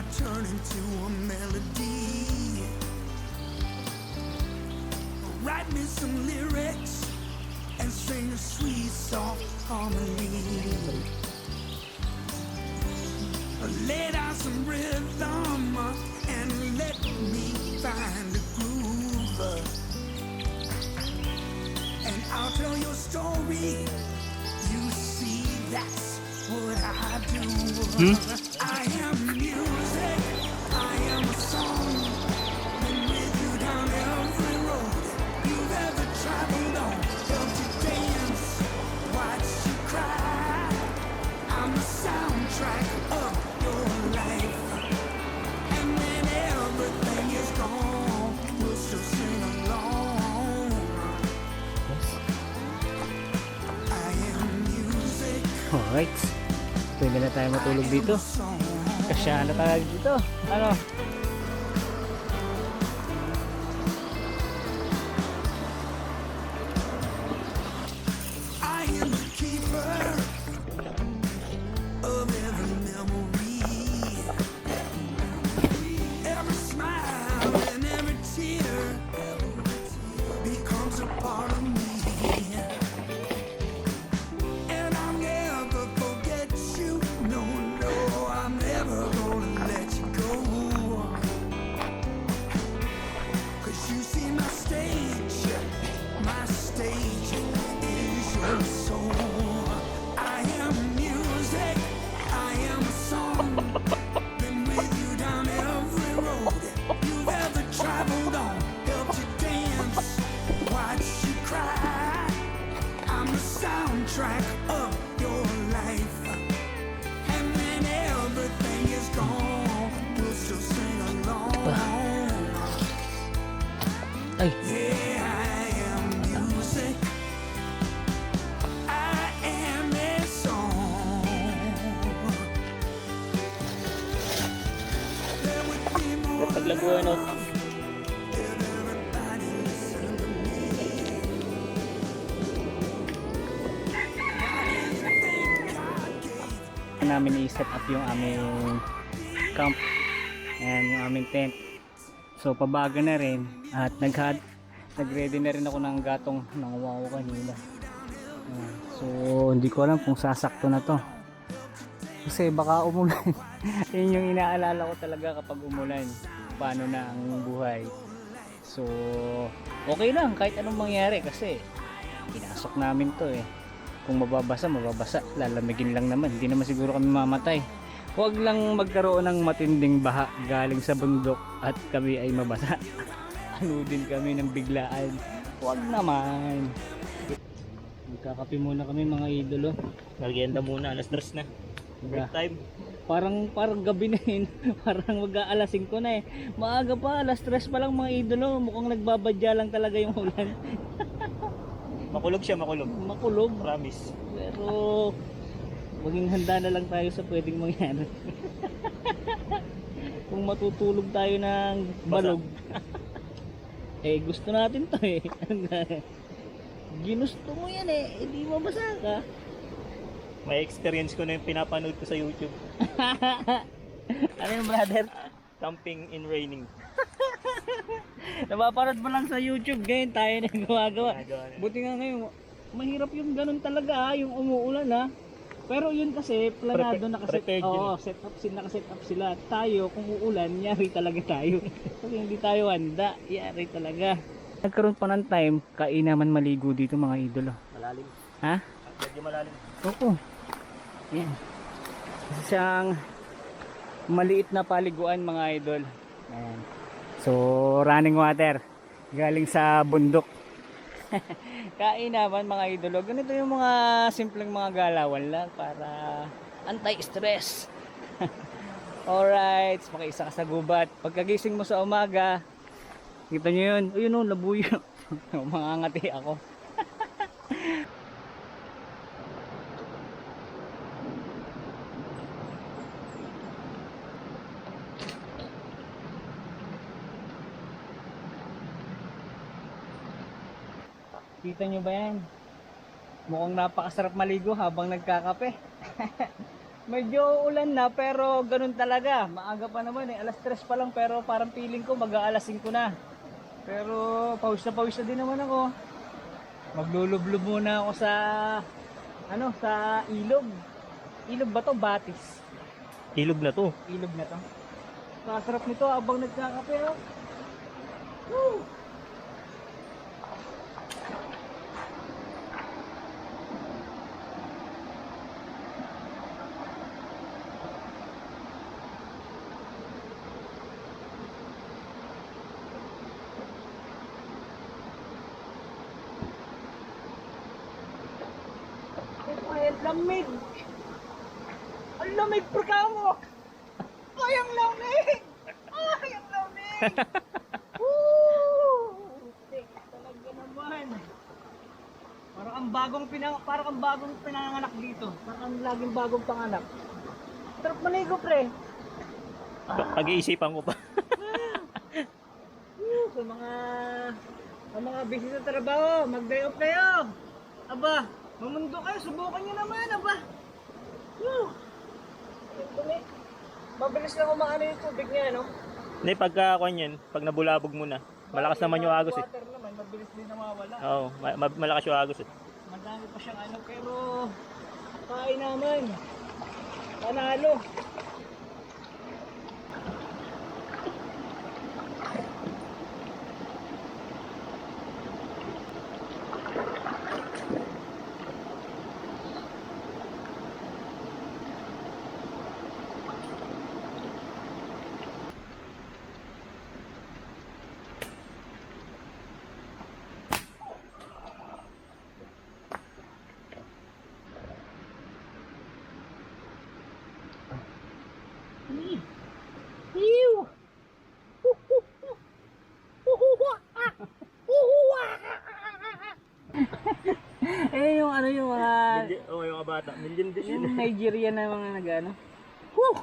I turn into a melody. Write me some lyrics and sing a sweet, soft harmony. Lay down some rhythm and let me find the groove. And I'll tell your story. You see, that's what I do. Hmm? I am music. Tayo matulog dito. Song. Kasya na tayo dito. Ano? Soundtrack of your life. Namin i-set up yung aming camp and yung aming tent. So pabaga na rin at naghad nagready na rin ako ng gatong ng wow kanina. So hindi ko alam kung sasakto na to. Kasi baka umulan. Yun yung inaalala ko talaga kapag umulan paano na ang buhay. So okay lang kahit anong mangyari kasi pinasok namin to eh kung mababasa, mababasa. Lalamigin lang naman. Hindi naman siguro kami mamatay. Huwag lang magkaroon ng matinding baha galing sa bundok at kami ay mabasa. ano din kami ng biglaan. Huwag naman. Magkakape muna kami mga idolo. Merienda muna, alas tres na. Break time. Parang parang gabi na yun. parang mag-aalas 5 na eh. Maaga pa, alas 3 pa lang mga idolo. Mukhang nagbabadya lang talaga yung ulan. Makulog siya, makulog. Makulog. Promise. Pero maging handa na lang tayo sa pwedeng mangyari. Kung matutulog tayo ng balog. eh gusto natin to eh. Ginusto mo yan eh. Hindi mabasa ka. May experience ko na yung pinapanood ko sa YouTube. Ano yung brother? Camping in raining. Napapanood mo lang sa YouTube. Ganyan tayo na gumagawa. Buti nga ngayon, mahirap yung ganun talaga ah, yung umuulan ha. Pero yun kasi, planado na kasi, oo, set up sila, nakaset up sila. Tayo, kung uulan, yari talaga tayo. kasi hindi tayo handa, yari talaga. Nagkaroon pa ng time, kainaman maligo dito mga idolo. Malalim. Ha? Medyo malalim. Oo. Yan. Isa siyang maliit na paliguan mga idol. Ayan. So, running water. Galing sa bundok. Kain naman mga idolo. Ganito yung mga simpleng mga galawan lang para anti-stress. Alright, makiisa ka sa gubat. Pagkagising mo sa umaga, kita nyo yun. Ayun o, labuyo. mga ngati ako. Kita nyo ba yan? Mukhang napakasarap maligo habang nagkakape. Medyo ulan na pero ganun talaga. Maaga pa naman eh. Alas 3 pa lang pero parang feeling ko mag-aalas 5 na. Pero pawis na pawis na din naman ako. Maglulublob muna ako sa ano sa ilog. Ilog ba to? Batis. Ilog na to. Ilog na to. Kasarap nito habang nagkakape. Oh. Woo! Ay, ang lamig! Ang lamig ka mo! Ay, ang lamig! Ay, ang lamig! Woo! Talaga naman. Parang ang bagong pinang parang ang bagong pinanganak dito. Parang ang laging bagong panganak. Sarap maligo, pre. Pag-iisipan ko pa. Woo, sa mga sa mga busy sa trabaho, mag-day off kayo. Aba, mamundo kayo, subukan nyo naman, aba. Dumi. Mabilis lang umaano yung tubig niya, no? Hindi, pagka kwan yan, pag nabulabog mo na, malakas naman yung agos eh. Water naman, mabilis din nawawala. Oo, ma- ma- malakas yung agos eh. Madami pa siyang ano, pero kain naman. Panalo. Ew! eh yung ano yung mga Oo, oh, yung mga bata. Million din yung Nigerian na mga nagano. Woo!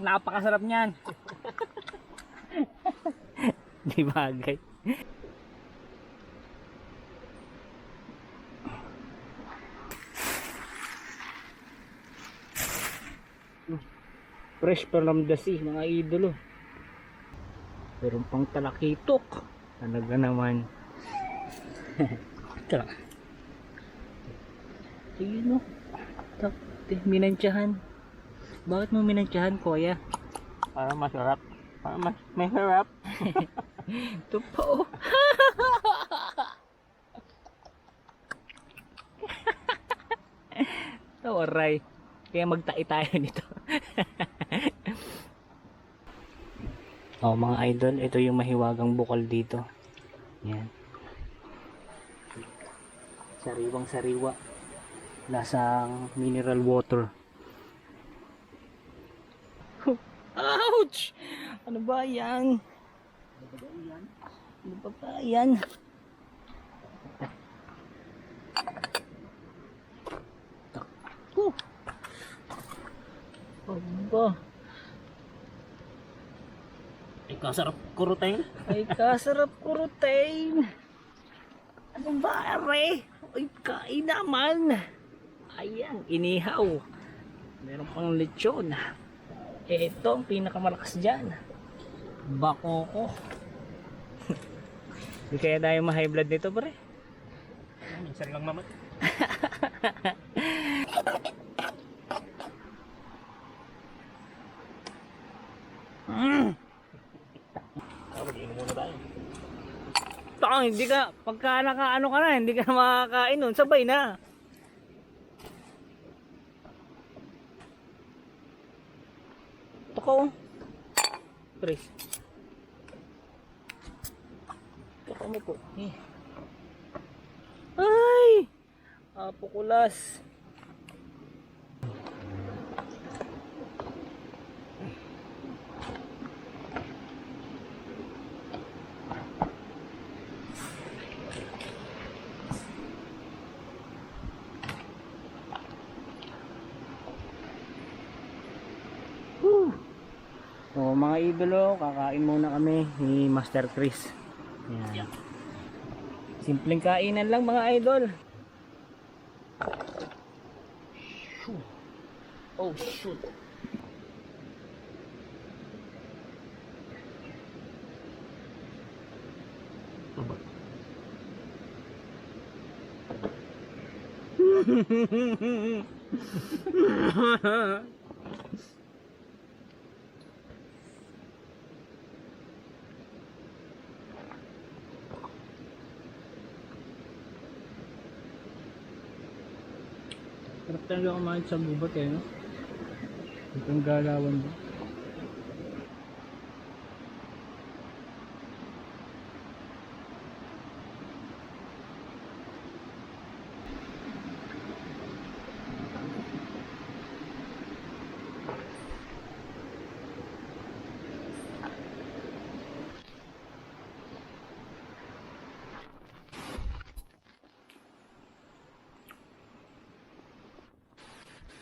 Napakasarap niyan. Di bagay. Fresh from the sea, mga idolo. Meron pang talakitok. Talaga naman. Tara. Ayun o. Tapos, minansyahan. Bakit mo minansyahan, kuya? Para masarap. Para mas may harap. Ito pa oh. oh, aray. Kaya magtai tayo nito. oh, mga idol, ito yung mahiwagang bukal dito. Yan. Sariwang sariwa. Lasang mineral water. Ouch! Ano ba yan? Ano ba ba yan? Takbo. Aba. Ikaw sarap kuruteng. Ay, kasarap kurutain. Ano ba, are? Ay, kain naman. Ayan, inihaw. Meron pang lechon. Ito ang pinakamalakas dyan. Bakoko. Hindi kaya tayo ma-high blood nito, pre. Minsan lang mamat. Mm. Ah. Tang, hindi ka, pagka nakaano ka na, hindi ka makakain nun, sabay na. Toko. Pres. Toko mo po. Eh. Ay! Apukulas. Whew. Mga idolo, kakain muna kami ni Master Chris. Yan. Simpleng kainan lang mga idol. Oh shoot. Sarap talaga kumain sa gubat eh, no? Itong galawan ba?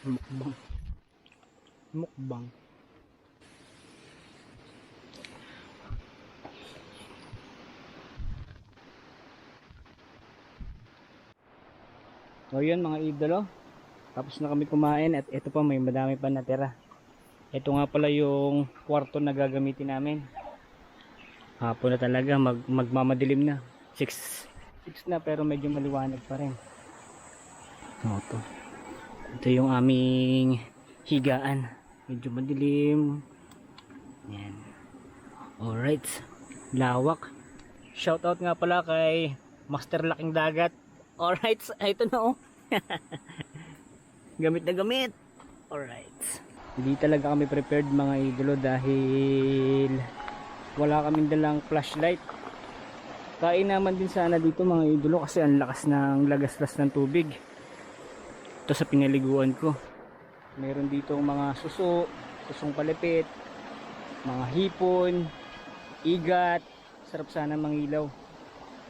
Mukbang. Mukbang. So yun mga idolo. Tapos na kami kumain at ito pa may madami pa natira. Ito nga pala yung kwarto na gagamitin namin. Hapon na talaga mag magmamadilim na. 6 6 na pero medyo maliwanag pa rin. Ito to. Ito yung aming higaan. Medyo madilim. Yan. Alright. Lawak. Shoutout nga pala kay Master Laking Dagat. Alright. Ito na oh. gamit na gamit. Alright. Hindi talaga kami prepared mga idolo dahil wala kaming dalang flashlight. Kain naman din sana dito mga idolo kasi ang lakas ng lagaslas ng tubig ito sa pinaliguan ko meron dito mga suso susong palipit mga hipon igat sarap sana mangilaw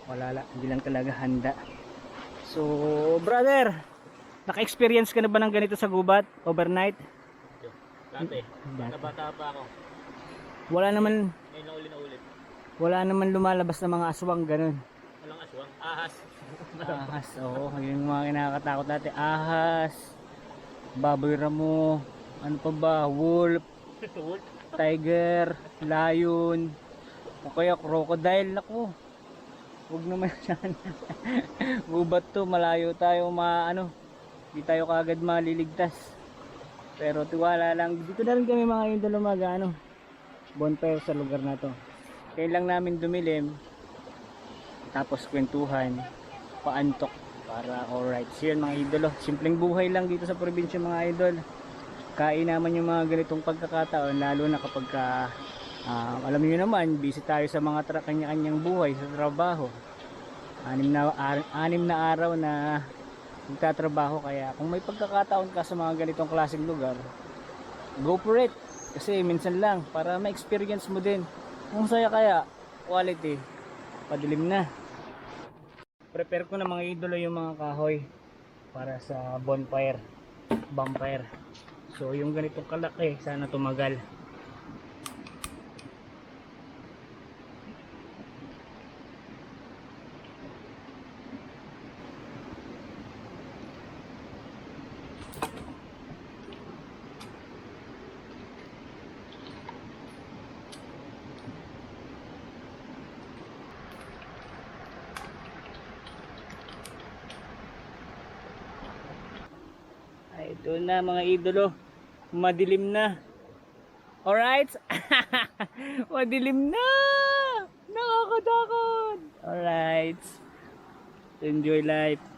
wala lang hindi lang talaga handa so brother naka-experience ka na ba ng ganito sa gubat overnight Dati. Dati. Nabata pa ako. wala naman Ngayon na uli na ulit. wala naman lumalabas na mga aswang ganun Walang. Ahas. ahas oo yun yung mga kinakatakot dati ahas baboy ramo ano pa ba wolf Wolf. tiger, lion, o kaya crocodile, naku. Huwag naman yan. Gubat to, malayo tayo ma, ano, di tayo kagad maliligtas. Pero tiwala lang, dito na rin kami mga idol umaga, ano, bonfire sa lugar na to. Kaya lang namin dumilim, tapos kwentuhan, paantok, para alright. So yun mga idolo, simpleng buhay lang dito sa probinsya mga idol. Kain naman yung mga ganitong pagkakataon lalo na kapag ka, ah, alam niyo naman busy tayo sa mga kanya-kanyang buhay sa trabaho. Anim na, anim na araw na nagtatrabaho kaya kung may pagkakataon ka sa mga ganitong klaseng lugar go for it. Kasi minsan lang para ma-experience mo din. Kung saya kaya quality padilim na prepare ko na mga idolo yung mga kahoy para sa bonfire bonfire So yung ganitong kalaki, sana tumagal. Ito na mga idolo. Madilim na. Alright? Madilim na! Nakakatakot! Alright. Enjoy life.